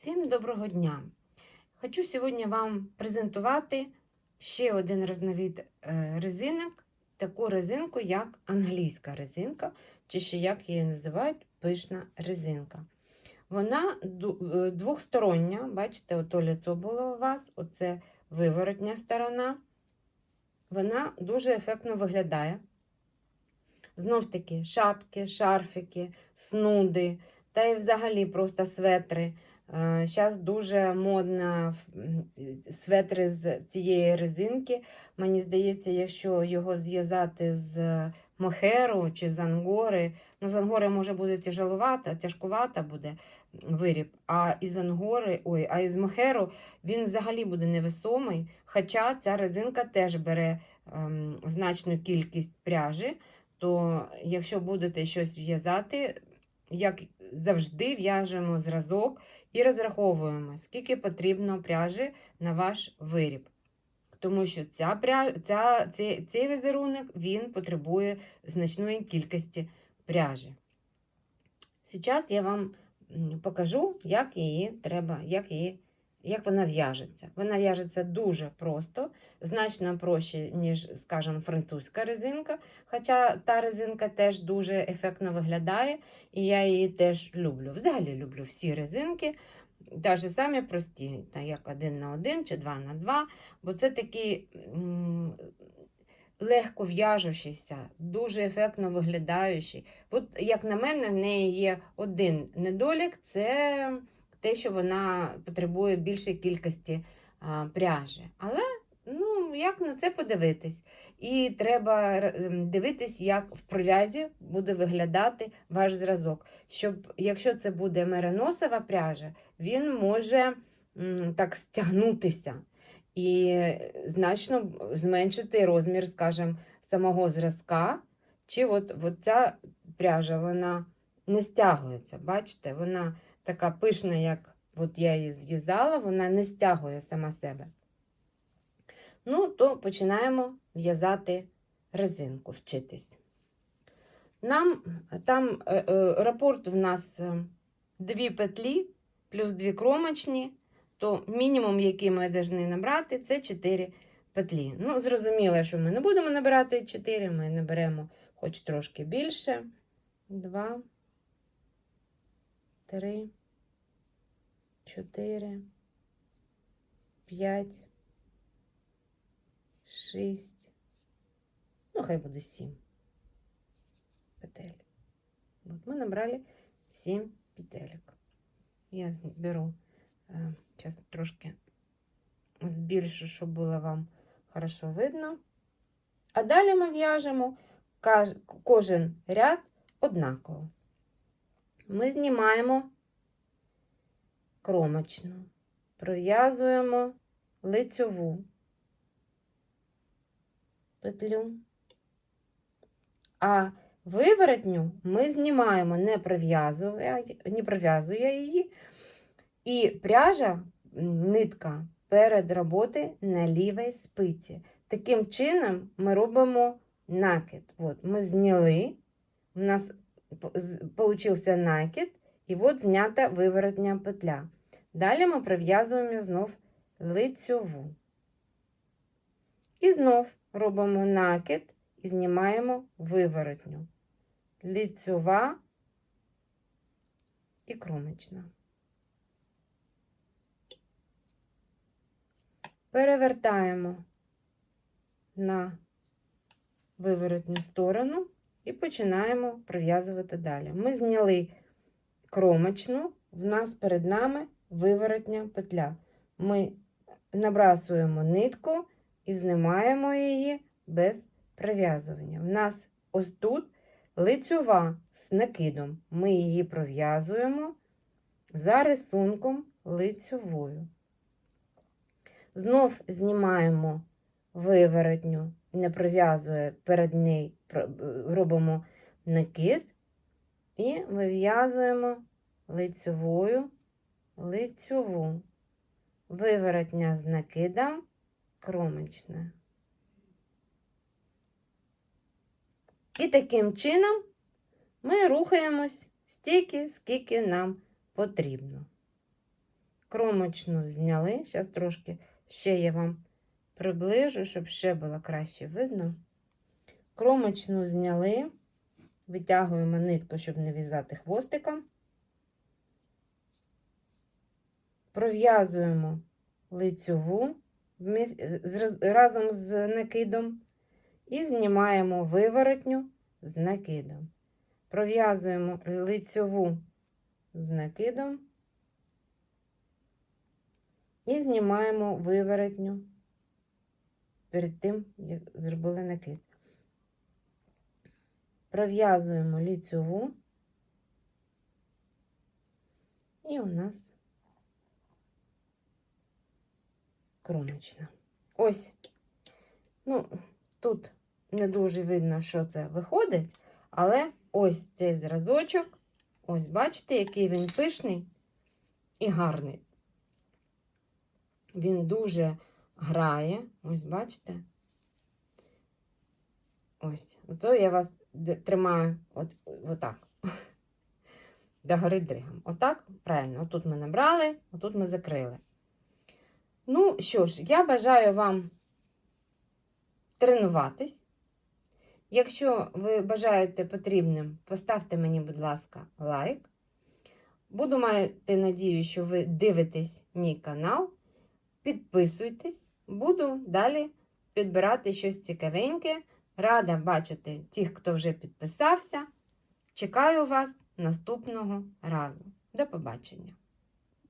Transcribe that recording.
Всім доброго дня! Хочу сьогодні вам презентувати ще один різновид е, резинок, таку резинку, як англійська резинка, чи ще як її називають пишна резинка. Вона е, двохстороння, бачите, ото лицо було у вас, оце виворотня сторона. Вона дуже ефектно виглядає. Знов таки, шапки, шарфики, снуди, та й взагалі просто светри. Зараз дуже модно светри з цієї резинки. Мені здається, якщо його зв'язати з мохеру чи з ангори, ну з ангори може буде тяжеловато, тяжкувато буде виріб, а із ангори, ой, а із мохеру він взагалі буде невесомий. Хоча ця резинка теж бере ем, значну кількість пряжі, то якщо будете щось в'язати, як завжди в'яжемо зразок і розраховуємо, скільки потрібно пряжі на ваш виріб. Тому що ця пря... ця... цей... цей візерунок він потребує значної кількості пряжі. Зараз я вам покажу, як її треба, як, її... як вона в'яжеться. Вона в'яжеться дуже просто, значно проще, ніж, скажімо, французька резинка. Хоча та резинка теж дуже ефектно виглядає, і я її теж люблю. Взагалі люблю всі резинки, навіть самі прості, як один на один чи два на два, бо це такі легко в'яжущийся, дуже ефектно виглядаючий. От, як на мене, в неї є один недолік це те, що вона потребує більшої кількості пряжі. Але ну, як на це подивитись? І треба дивитись, як в прив'язі буде виглядати ваш зразок. Щоб, якщо це буде мериносова пряжа, він може так стягнутися і значно зменшити розмір, скажімо, самого зразка. Чи от, от ця пряжа вона не стягується. Бачите, вона така пишна, як от я її зв'язала, вона не стягує сама себе. Ну, то починаємо в'язати резинку, вчитись. Нам там е, е, рапорт в нас е, дві петлі плюс дві кромочні, то мінімум, який ми повинні набрати, це 4 петлі. Ну, зрозуміло, що ми не будемо набирати 4, ми наберемо хоч трошки більше. 2, 3, 4, 5, 6, ну, хай буде 7 петель. От ми набрали 7 петелек. Я беру, зараз трошки збільшу, щоб було вам хорошо видно. А далі ми в'яжемо кожен ряд однаково. Ми знімаємо кромочну, пров'язуємо лицьову петлю. А виворотню ми знімаємо, не пров'язує, її, і пряжа, нитка перед роботи на лівій спиці. Таким чином ми робимо накид. От, ми зняли, у нас вийшов накид, і от знята виворотня петля. Далі ми пров'язуємо знов лицьову. І знов робимо накид і знімаємо виворотню. Лицьова і кромочна. Перевертаємо на виворотню сторону і починаємо пров'язувати далі. Ми зняли кромочну, в нас перед нами виворотня петля. Ми набрасуємо нитку і знімаємо її без прив'язування. В нас ось тут лицьова з накидом. Ми її пров'язуємо за рисунком лицьовою. Знов знімаємо виворотню, не прив'язує перед нею, робимо накид і вив'язуємо лицьовою лицьову. Виворотня з накидом кромочна. І таким чином ми рухаємось стільки, скільки нам потрібно. Кромочну зняли. Зараз трошки ще я вам приближу, щоб ще було краще видно. Кромочну зняли. Витягуємо нитку, щоб не в'язати хвостиком. Пров'язуємо лицьову разом з накидом і знімаємо виворотню з накидом. Пров'язуємо лицьову з накидом і знімаємо виворотню перед тим, як зробили накид. Пров'язуємо ліцьову, і у нас кромочна. Ось, ну, тут не дуже видно, що це виходить, але ось цей зразочок, ось бачите, який він пишний і гарний. Він дуже грає, ось бачите. Ось, ото я вас тримаю от, отак. До гори дригом. Отак, правильно, отут ми набрали, отут ми закрили. Ну що ж, я бажаю вам тренуватись. Якщо ви бажаєте потрібним, поставте мені, будь ласка, лайк. Буду мати надію, що ви дивитесь мій канал. Підписуйтесь, буду далі підбирати щось цікавеньке. Рада бачити тих, хто вже підписався. Чекаю вас наступного разу. До побачення!